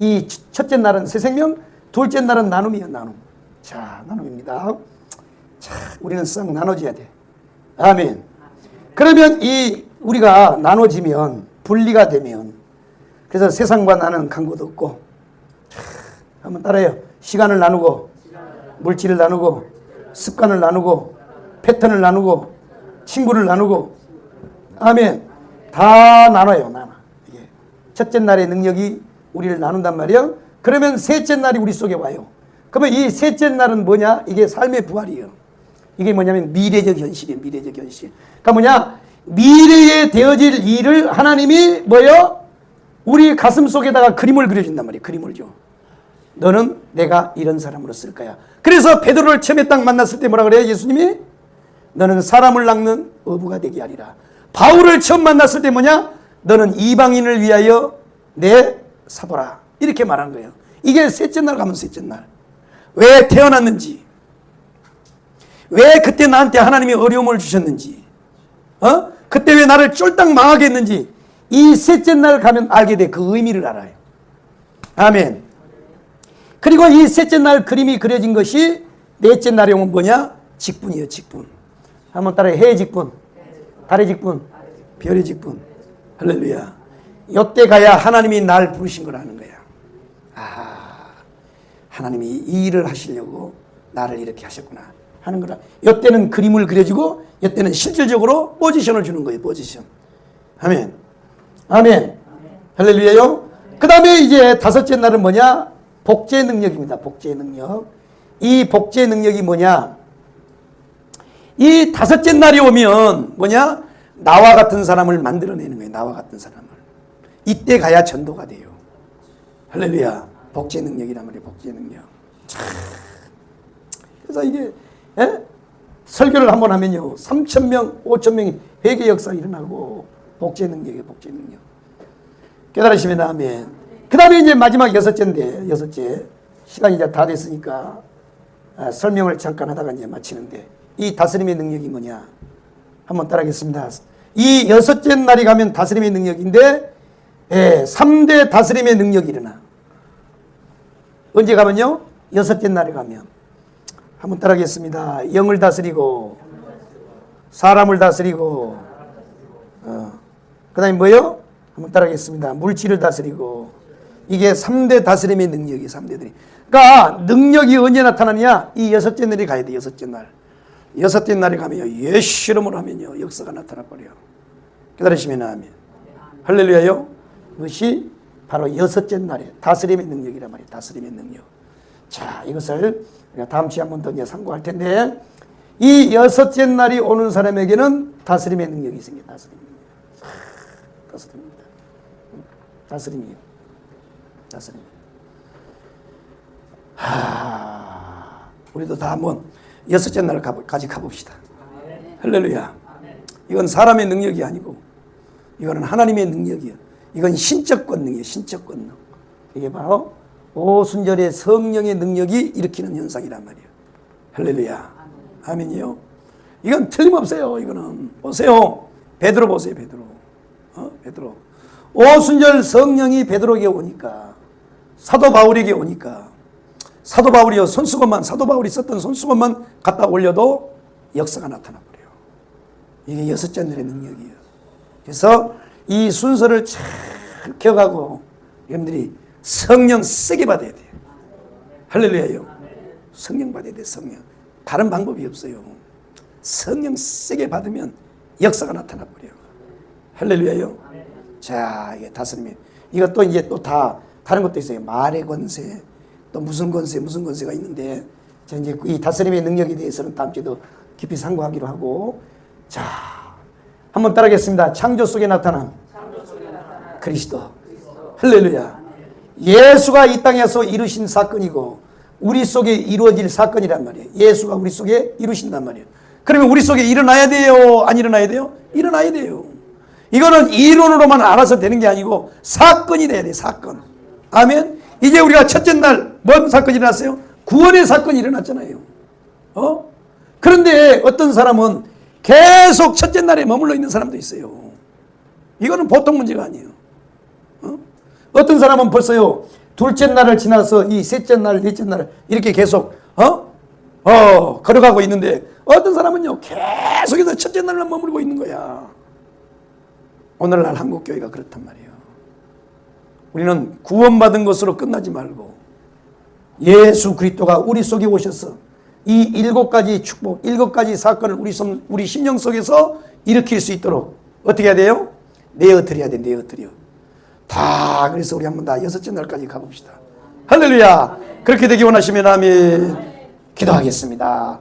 이 첫째 날은 새 생명, 둘째 날은 나눔이야, 나눔. 자, 나눔입니다. 자, 우리는 싹 나눠줘야 돼. 아멘. 그러면 이 우리가 나눠지면 분리가 되면 그래서 세상과 나는 간곳 없고 자, 한번 따라해요. 시간을 나누고 물질을 나누고 습관을 나누고 패턴을 나누고 친구를 나누고 아멘. 다 나눠요, 나눠. 첫째 날의 능력이 우리를 나눈단 말이에요. 그러면 셋째 날이 우리 속에 와요. 그러면 이 셋째 날은 뭐냐? 이게 삶의 부활이에요. 이게 뭐냐면 미래적 현실이에요. 미래적 현실. 그러니까 뭐냐? 미래에 되어질 일을 하나님이 뭐요? 우리 가슴 속에다가 그림을 그려준단 말이에요. 그림을 줘. 너는 내가 이런 사람으로 쓸 거야. 그래서 베드로를 처음에 딱 만났을 때 뭐라 그래요? 예수님이 너는 사람을 낚는 어부가 되게 하리라. 바울을 처음 만났을 때 뭐냐? 너는 이방인을 위하여 내 사도라. 이렇게 말한 거예요. 이게 셋째 날 가면 셋째 날. 왜 태어났는지, 왜 그때 나한테 하나님이 어려움을 주셨는지, 어? 그때 왜 나를 쫄딱 망하게 했는지, 이 셋째 날 가면 알게 돼. 그 의미를 알아요. 아멘. 그리고 이 셋째 날 그림이 그려진 것이 넷째 날에 오면 뭐냐? 직분이에요, 직분. 한번 따라해. 해의 직분, 달의 직분, 별의 직분. 할렐루야. 요때 가야 하나님이 날 부르신 거라는 거야. 아, 하나님이 이 일을 하시려고 나를 이렇게 하셨구나 하는 거라. 요때는 그림을 그려주고 요때는 실질적으로 포지션을 주는 거예요. 포지션. 아멘. 아멘. 할렐루야요. 그 다음에 이제 다섯째 날은 뭐냐? 복제 능력입니다. 복제 능력. 이 복제 능력이 뭐냐? 이 다섯째 날이 오면 뭐냐? 나와 같은 사람을 만들어내는 거예요. 나와 같은 사람을. 이때 가야 전도가 돼요. 할렐루야. 복제 능력이란 말이에요. 복제 능력. 참. 그래서 이게 예? 설교를 한번 하면요. 3천 명, 5천 명이 회개 역사 일어나고 복제 능력이에요. 복제 능력. 깨달으시면 아멘. 그 다음에 이제 마지막 여섯째인데 여섯째 시간이 이제 다 됐으니까 아, 설명을 잠깐 하다가 이제 마치는데 이 다스림의 능력이 뭐냐? 한번 따라하겠습니다. 이 여섯째 날이 가면 다스림의 능력인데 예, 3대 다스림의 능력이 일어나. 언제 가면요? 여섯째 날에 가면. 한번 따라하겠습니다. 영을 다스리고, 사람을 다스리고, 어. 그 다음에 뭐요? 한번 따라하겠습니다. 물질을 다스리고. 이게 3대 다스림의 능력이 3대들이. 그러니까 능력이 언제 나타나냐? 이 여섯째 날에 가야 돼, 여섯째 날. 여섯째 날에 가면요. 예시름을 하면요. 역사가 나타나 버려요. 기다리시면 아멘. 할렐루야요. 이것이 바로 여섯째 날에 다스림의 능력이란 말이에요. 다스림의 능력. 자, 이것을 우리가 다음 주에 한 번 더 이제 상고할 텐데 이 여섯째 날이 오는 사람에게는 다스림의 능력이 있습니다. 다스림. 다스림입니다. 다스림이요. 다스림. 하, 우리도 다 한번 여섯째 날을 가지 가봅시다. 할렐루야. 이건 사람의 능력이 아니고 이거는 하나님의 능력이에요. 이건 신적 권능이에요. 신적 권능. 이게 바로 오순절의 성령의 능력이 일으키는 현상이란 말이에요. 할렐루야. 아멘이요. 이건 틀림없어요. 이거는 보세요. 베드로 보세요. 베드로. 어? 베드로. 오순절 성령이 베드로에게 오니까 사도 바울에게 오니까 사도 바울이요 손수건만 사도 바울이 썼던 손수건만 갖다 올려도 역사가 나타나 버려요. 이게 여섯째 날의 능력이에요. 그래서 이 순서를 잘 켜가고 여러분들이 성령 세게 받아야 돼요. 할렐루야요. 성령 받아야 돼, 성령. 다른 방법이 없어요. 성령 세게 받으면 역사가 나타나 버려요. 할렐루야요. 자, 이게 다스림이 이것도 이제 또 다 다른 것도 있어요. 말의 권세, 또 무슨 권세, 무슨 권세가 있는데 자, 이제 이 다스림의 능력에 대해서는 다음 주에도 깊이 상고하기로 하고 자, 한번 따라하겠습니다. 창조 속에 나타난 그리스도. 할렐루야. 예수가 이 땅에서 이루신 사건이고 우리 속에 이루어질 사건이란 말이에요. 예수가 우리 속에 이루신단 말이에요. 그러면 우리 속에 일어나야 돼요? 안 일어나야 돼요? 일어나야 돼요. 이거는 이론으로만 알아서 되는 게 아니고 사건이 돼야 돼, 사건. 아멘? 이제 우리가 첫째 날 뭔 사건이 일어났어요? 구원의 사건이 일어났잖아요. 어? 그런데 어떤 사람은 계속 첫째 날에 머물러 있는 사람도 있어요. 이거는 보통 문제가 아니에요. 어? 어떤 사람은 벌써요, 둘째 날을 지나서 이 셋째 날, 넷째 날 이렇게 계속 어? 어, 걸어가고 있는데 어떤 사람은요 계속해서 첫째 날만 머무르고 있는 거야. 오늘날 한국 교회가 그렇단 말이에요. 우리는 구원받은 것으로 끝나지 말고 예수 그리스도가 우리 속에 오셔서 이 일곱 가지 축복, 일곱 가지 사건을 우리 심, 우리 심령 속에서 일으킬 수 있도록 어떻게 해야 돼요? 내어드려야 돼, 내어드려. 다 그래서 우리 한번 다 여섯째 날까지 가봅시다. 할렐루야. 그렇게 되기 원하시면 아멘. 기도하겠습니다.